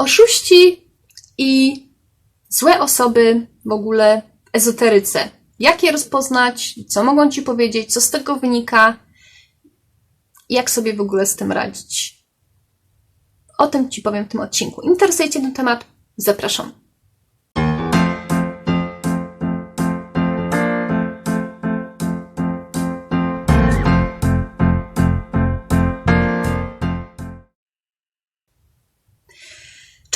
Oszuści i złe osoby w ogóle w ezoteryce. Jak je rozpoznać? Co mogą ci powiedzieć? Co z tego wynika? Jak sobie w ogóle z tym radzić? O tym ci powiem w tym odcinku. Interesujecie ten temat? Zapraszam.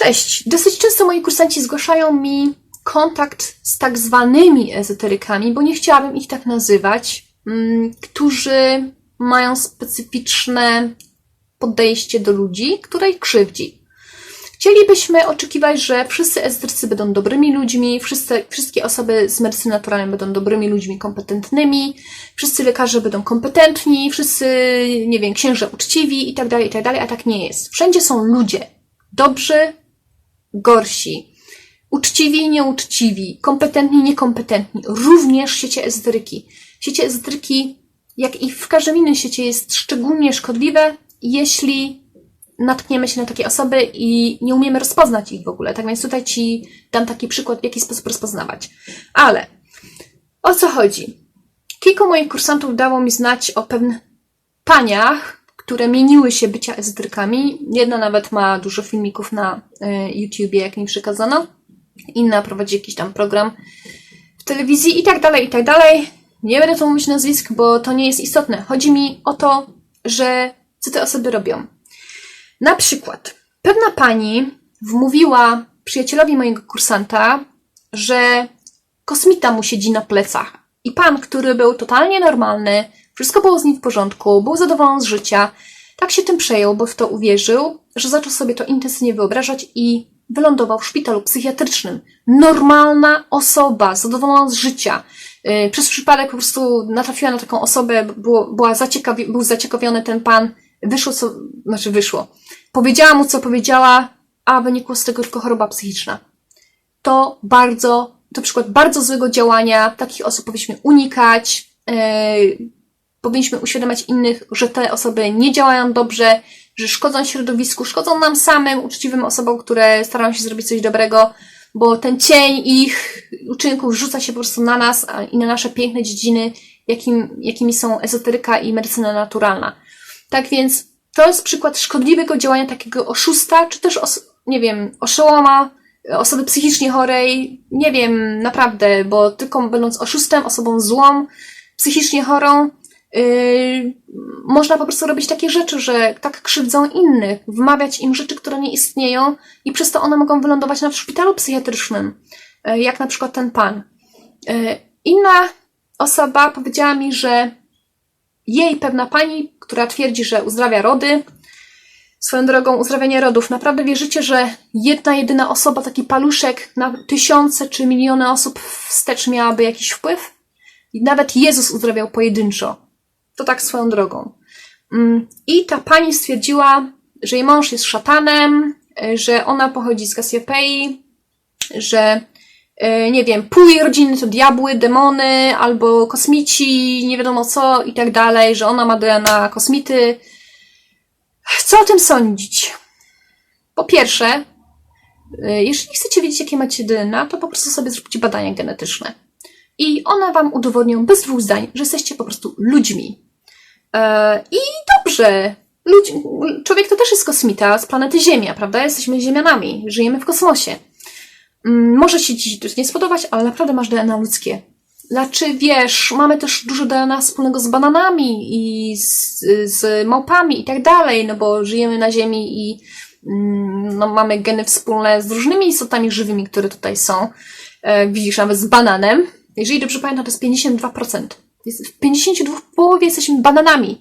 Cześć! Dosyć często moi kursanci zgłaszają mi kontakt z tak zwanymi ezoterykami, bo nie chciałabym ich tak nazywać, mm, którzy mają specyficzne podejście do ludzi, które ich krzywdzi. Chcielibyśmy oczekiwać, że wszyscy ezoterycy będą dobrymi ludźmi, wszyscy, wszystkie osoby z medycyny naturalnej będą dobrymi ludźmi, kompetentnymi, wszyscy lekarze będą kompetentni, wszyscy, nie wiem, księża uczciwi i tak dalej, i tak a tak nie jest. Wszędzie są ludzie. Dobrzy, gorsi, uczciwi, nieuczciwi, kompetentni, niekompetentni, również siecie ezoteryki. Siecie ezoteryki, jak i w każdym innym siecie, jest szczególnie szkodliwe, jeśli natkniemy się na takie osoby i nie umiemy rozpoznać ich w ogóle. Tak więc tutaj Ci dam taki przykład, w jaki sposób rozpoznawać. Ale o co chodzi? Kilku moich kursantów dało mi znać o pewnych paniach, które mieniły się bycia ezoterykami. Jedna nawet ma dużo filmików na y, YouTubie, jak mi przekazano. Inna prowadzi jakiś tam program w telewizji i tak dalej, i tak dalej. Nie będę tu mówić nazwisk, bo to nie jest istotne. Chodzi mi o to, że co te osoby robią. Na przykład, pewna pani wmówiła przyjacielowi mojego kursanta, że kosmita mu siedzi na plecach. I pan, który był totalnie normalny, wszystko było z nim w porządku, był zadowolony z życia, tak się tym przejął, bo w to uwierzył, że zaczął sobie to intensywnie wyobrażać i wylądował w szpitalu psychiatrycznym. Normalna osoba, zadowolona z życia. Yy, Przez przypadek po prostu natrafiła na taką osobę, było, była zaciekawi, był zaciekawiony ten pan, wyszło co, znaczy wyszło. Powiedziała mu, co powiedziała, a wynikło z tego tylko choroba psychiczna. To bardzo, to przykład bardzo złego działania, takich osób powinniśmy unikać, yy, powinniśmy uświadamiać innych, że te osoby nie działają dobrze, że szkodzą środowisku, szkodzą nam samym, uczciwym osobom, które starają się zrobić coś dobrego, bo ten cień ich uczynków rzuca się po prostu na nas i na nasze piękne dziedziny, jakim, jakimi są ezoteryka i medycyna naturalna. Tak więc to jest przykład szkodliwego działania takiego oszusta, czy też, os- nie wiem, oszołoma, osoby psychicznie chorej, nie wiem, naprawdę, bo tylko będąc oszustem, osobą złą, psychicznie chorą, Yy, można po prostu robić takie rzeczy, że tak krzywdzą innych, wmawiać im rzeczy, które nie istnieją i przez to one mogą wylądować na szpitalu psychiatrycznym, yy, jak na przykład ten pan. Yy, inna osoba powiedziała mi, że jej pewna pani, która twierdzi, że uzdrawia rody, swoją drogą uzdrawianie rodów, naprawdę wierzycie, że jedna, jedyna osoba, taki paluszek na tysiące czy miliony osób wstecz miałaby jakiś wpływ? I nawet Jezus uzdrawiał pojedynczo. To tak swoją drogą. Mm, I ta pani stwierdziła, że jej mąż jest szatanem, y, że ona pochodzi z Cassiopeii, że y, nie wiem, pół jej rodziny to diabły, demony, albo kosmici, nie wiadomo co i tak dalej, że ona ma DNA kosmity. Co o tym sądzić? Po pierwsze, y, jeżeli chcecie wiedzieć, jakie macie DNA, to po prostu sobie zróbcie badania genetyczne. I one wam udowodnią bez dwóch zdań, że jesteście po prostu ludźmi. E, I dobrze. Człowiek to też jest kosmita z planety Ziemia, prawda? Jesteśmy Ziemianami, żyjemy w kosmosie. Mm, Może się ci to nie spodobać, ale naprawdę masz DNA ludzkie. Znaczy, wiesz, mamy też dużo DNA wspólnego z bananami i z, z małpami i tak dalej, no bo żyjemy na Ziemi i mm, no, mamy geny wspólne z różnymi istotami żywymi, które tutaj są. E, widzisz, nawet z bananem. Jeżeli dobrze pamiętam, to jest 52%. Jest w 52 w połowie jesteśmy bananami.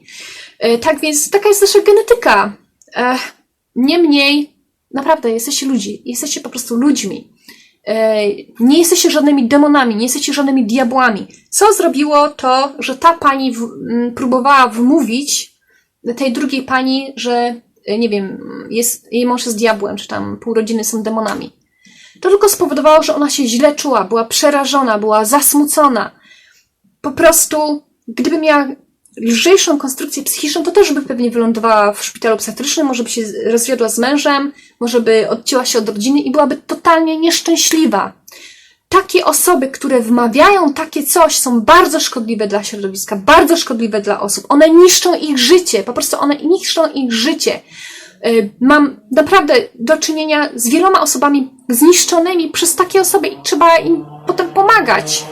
E, tak więc taka jest nasza genetyka. E, Niemniej, naprawdę, jesteście ludzi. Jesteście po prostu ludźmi. E, Nie jesteście żadnymi demonami, nie jesteście żadnymi diabłami. Co zrobiło to, że ta pani w, m, próbowała wmówić tej drugiej pani, że e, nie wiem, jest, jej mąż jest diabłem, czy tam pół rodziny są demonami. To tylko spowodowało, że ona się źle czuła, była przerażona, była zasmucona. Po prostu, gdyby miała lżejszą konstrukcję psychiczną, to też by pewnie wylądowała w szpitalu psychiatrycznym, może by się rozwiodła z mężem, może by odcięła się od rodziny i byłaby totalnie nieszczęśliwa. Takie osoby, które wmawiają takie coś, są bardzo szkodliwe dla środowiska, bardzo szkodliwe dla osób. One niszczą ich życie, po prostu one niszczą ich życie. Y, Mam naprawdę do czynienia z wieloma osobami zniszczonymi przez takie osoby i trzeba im potem pomagać,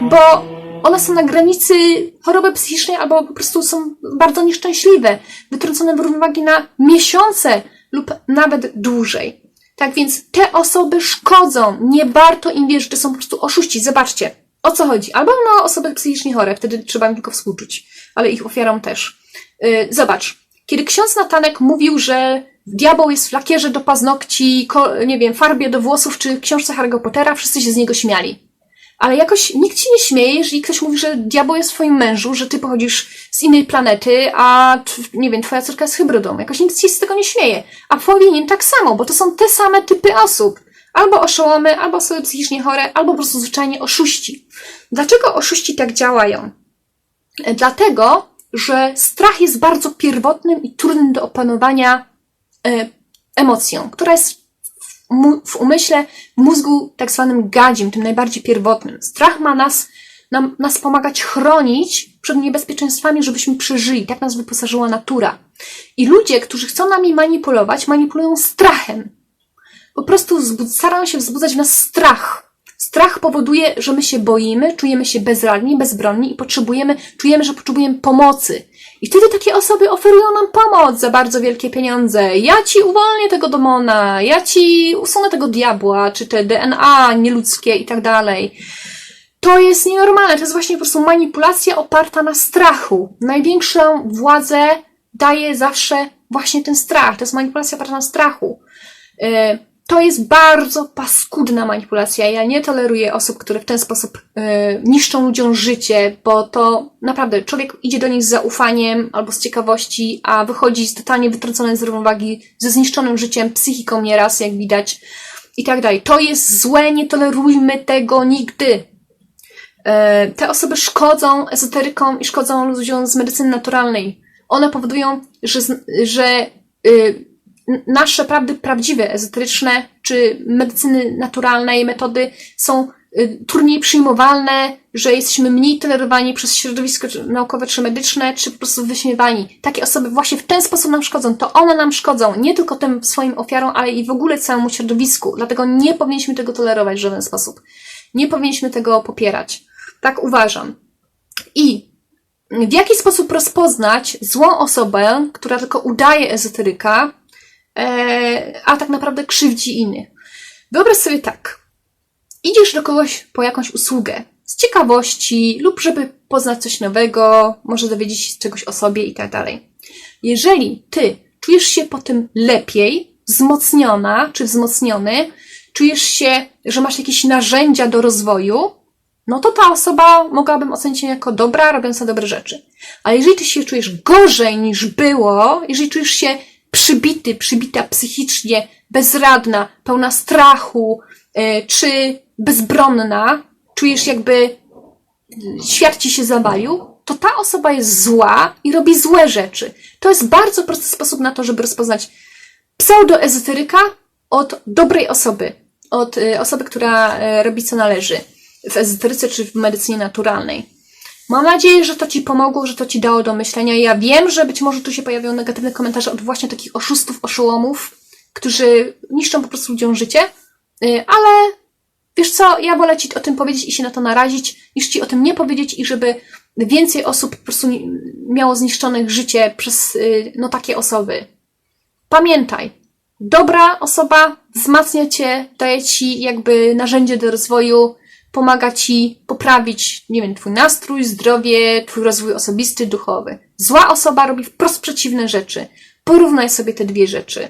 bo one są na granicy choroby psychicznej albo po prostu są bardzo nieszczęśliwe, wytrącone w równowagi na miesiące lub nawet dłużej. Tak więc te osoby szkodzą, nie warto im wierzyć, to są po prostu oszuści. Zobaczcie, o co chodzi. Albo no, osoby psychicznie chore, wtedy trzeba im tylko współczuć, ale ich ofiarom też. Yy, zobacz, kiedy ksiądz Natanek mówił, że diabeł jest w lakierze do paznokci, nie wiem, farbie do włosów czy książce Harry'ego Pottera, wszyscy się z niego śmiali. Ale jakoś nikt ci nie śmieje, jeżeli ktoś mówi, że diabeł jest w twoim mężu, że ty pochodzisz z innej planety, a nie wiem, twoja córka jest hybrydą. Jakoś nikt ci z tego nie śmieje. A powinien tak samo, bo to są te same typy osób. Albo oszołomy, albo osoby psychicznie chore, albo po prostu zwyczajnie oszuści. Dlaczego oszuści tak działają? Dlatego, że strach jest bardzo pierwotnym i trudnym do opanowania e, emocją, która jest w, umyśle, w mózgu tak zwanym gadzim, tym najbardziej pierwotnym. Strach ma nas, nam, nas pomagać chronić przed niebezpieczeństwami, żebyśmy przeżyli. Tak nas wyposażyła natura. I ludzie, którzy chcą nami manipulować, manipulują strachem. Po prostu starają się wzbudzać w nas strach. Strach powoduje, że my się boimy, czujemy się bezradni, bezbronni i potrzebujemy, czujemy, że potrzebujemy pomocy. I wtedy takie osoby oferują nam pomoc za bardzo wielkie pieniądze. Ja ci uwolnię tego demona, ja ci usunę tego diabła, czy te DNA nieludzkie i tak dalej. To jest nienormalne, to jest właśnie po prostu manipulacja oparta na strachu. Największą władzę daje zawsze właśnie ten strach. To jest manipulacja oparta na strachu. E, To jest bardzo paskudna manipulacja. Ja nie toleruję osób, które w ten sposób e, niszczą ludziom życie, bo to naprawdę człowiek idzie do nich z zaufaniem albo z ciekawości, a wychodzi z totalnie wytrącony z równowagi, ze zniszczonym życiem, psychiką nieraz, jak widać, i tak dalej. To jest złe, nie tolerujmy tego nigdy. E, Te osoby szkodzą ezoterykom i szkodzą ludziom z medycyny naturalnej. One powodują, że, że y, n- nasze prawdy prawdziwe, ezoteryczne czy medycyny naturalnej metody są y, trudniej przyjmowalne, że jesteśmy mniej tolerowani przez środowisko naukowe czy medyczne, czy po prostu wyśmiewani. Takie osoby właśnie w ten sposób nam szkodzą. To one nam szkodzą, nie tylko tym swoim ofiarom, ale i w ogóle całemu środowisku. Dlatego nie powinniśmy tego tolerować w żaden sposób. Nie powinniśmy tego popierać. Tak uważam. I w jaki sposób rozpoznać złą osobę, która tylko udaje ezoteryka, a tak naprawdę krzywdzi innych? Wyobraź sobie tak. Idziesz do kogoś po jakąś usługę z ciekawości lub żeby poznać coś nowego, może dowiedzieć się czegoś o sobie i tak dalej. Jeżeli ty czujesz się po tym lepiej, wzmocniona czy wzmocniony, czujesz się, że masz jakieś narzędzia do rozwoju, no to ta osoba mogłabym ocenić ją jako dobra, robiąca dobre rzeczy. Ale jeżeli ty się czujesz gorzej niż było, jeżeli czujesz się przybity, przybita psychicznie, bezradna, pełna strachu, y, czy bezbronna, czujesz jakby świat ci się zawalił, to ta osoba jest zła i robi złe rzeczy. To jest bardzo prosty sposób na to, żeby rozpoznać pseudoezoteryka od dobrej osoby, od y, osoby, która y, robi co należy w ezoteryce czy w medycynie naturalnej. Mam nadzieję, że to Ci pomogło, że to Ci dało do myślenia. Ja wiem, że być może tu się pojawią negatywne komentarze od właśnie takich oszustów, oszołomów, którzy niszczą po prostu ludziom życie, Y, ale wiesz co, ja wolę Ci o tym powiedzieć i się na to narazić, niż Ci o tym nie powiedzieć i żeby więcej osób po prostu miało zniszczonych życie przez y, no takie osoby. Pamiętaj, dobra osoba wzmacnia Cię, daje Ci jakby narzędzie do rozwoju, pomaga Ci poprawić, nie wiem, Twój nastrój, zdrowie, Twój rozwój osobisty, duchowy. Zła osoba robi wprost przeciwne rzeczy. Porównaj sobie te dwie rzeczy.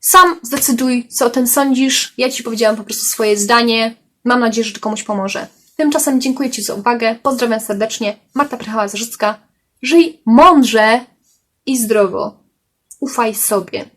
Sam zdecyduj, co o tym sądzisz. Ja Ci powiedziałam po prostu swoje zdanie. Mam nadzieję, że to komuś pomoże. Tymczasem dziękuję Ci za uwagę. Pozdrawiam serdecznie. Marta Prychała-Zarzycka. Żyj mądrze i zdrowo. Ufaj sobie.